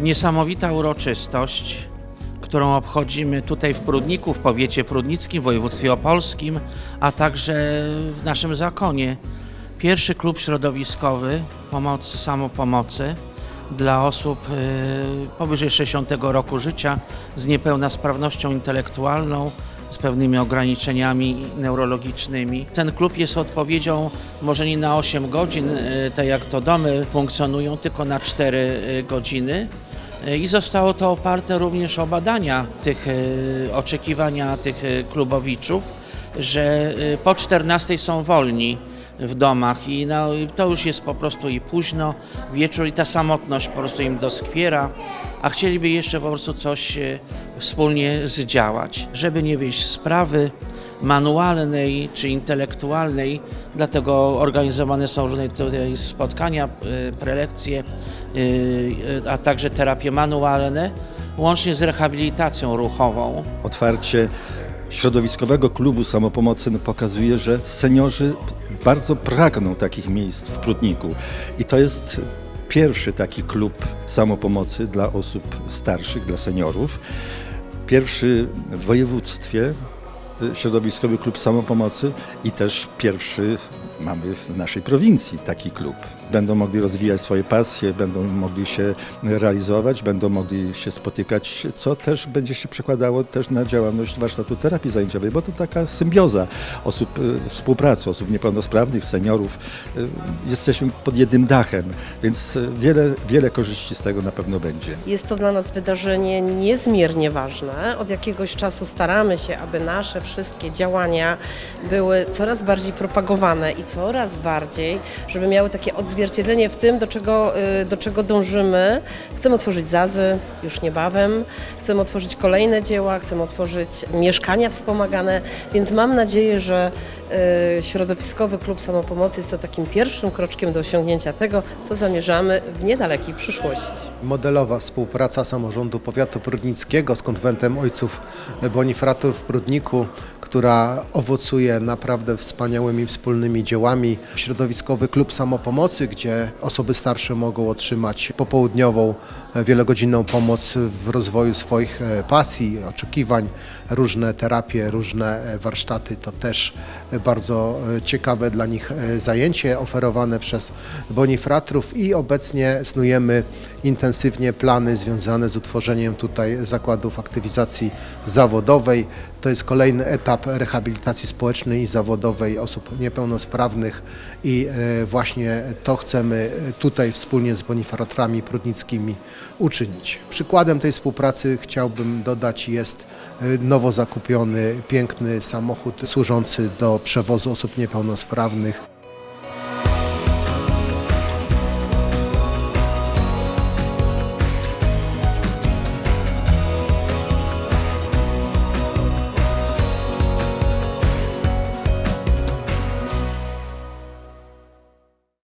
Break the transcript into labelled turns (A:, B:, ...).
A: Niesamowita uroczystość, którą obchodzimy tutaj w Prudniku, w powiecie prudnickim, w województwie opolskim, a także w naszym zakonie. Pierwszy klub środowiskowy pomocy, samopomocy dla osób y, powyżej 60 roku życia z niepełnosprawnością intelektualną, z pewnymi ograniczeniami neurologicznymi. Ten klub jest odpowiedzią może nie na 8 godzin, y, tak jak to domy funkcjonują, tylko na 4 y, godziny. Y, I zostało to oparte również o badania tych y, oczekiwania tych y, klubowiczów, że po 14 są wolni w domach i no, to już jest po prostu i późno, wieczór i ta samotność po prostu im doskwiera, a chcieliby jeszcze po prostu coś e, wspólnie zdziałać, żeby nie wieść sprawy manualnej czy intelektualnej, dlatego organizowane są różne tutaj spotkania, e, prelekcje, e, a także terapie manualne, łącznie z rehabilitacją ruchową.
B: Otwarcie środowiskowego klubu samopomocy pokazuje, że seniorzy bardzo pragną takich miejsc w Prudniku. I to jest pierwszy taki klub samopomocy dla osób starszych, dla seniorów. Pierwszy w województwie y, środowiskowy klub samopomocy i też pierwszy mamy w naszej prowincji taki klub. Będą mogli rozwijać swoje pasje, będą mogli się realizować, będą mogli się spotykać, co też będzie się przekładało też na działalność warsztatu terapii zajęciowej, bo to taka symbioza osób, y, współpracy osób niepełnosprawnych, seniorów. Y, Jesteśmy pod jednym dachem, więc y, wiele, wiele korzyści z tego na pewno będzie.
C: Jest to dla nas wydarzenie niezmiernie ważne. Od jakiegoś czasu staramy się, aby nasze wszystkie działania były coraz bardziej propagowane i coraz bardziej, żeby miały takie odzwierciedlenie w tym, do czego, y, do czego dążymy. Chcemy otworzyć Zazy już niebawem, chcemy otworzyć kolejne dzieła, chcemy otworzyć mieszkania wspomagane, więc mam nadzieję, że y, Środowiskowy Klub Samopomocy jest to takim pierwszym kroczkiem do osiągnięcia tego, co zamierzamy w niedalekiej przyszłości.
D: Modelowa współpraca samorządu powiatu prudnickiego z konwentem ojców Bonifrator w Prudniku, która owocuje naprawdę wspaniałymi wspólnymi dziełami. Środowiskowy klub samopomocy, gdzie osoby starsze mogą otrzymać popołudniową, e, wielogodzinną pomoc w rozwoju swoich e, pasji, oczekiwań, różne terapie, różne e, warsztaty. To też bardzo ciekawe dla nich zajęcie oferowane przez Bonifratrów i obecnie snujemy intensywnie plany związane z utworzeniem tutaj zakładów aktywizacji zawodowej. To jest kolejny etap rehabilitacji społecznej i zawodowej osób niepełnosprawnych i e, właśnie to chcemy tutaj wspólnie z Bonifratrami prudnickimi uczynić. Przykładem tej współpracy chciałbym dodać jest e, nowo zakupiony piękny samochód służący do przewozu osób niepełnosprawnych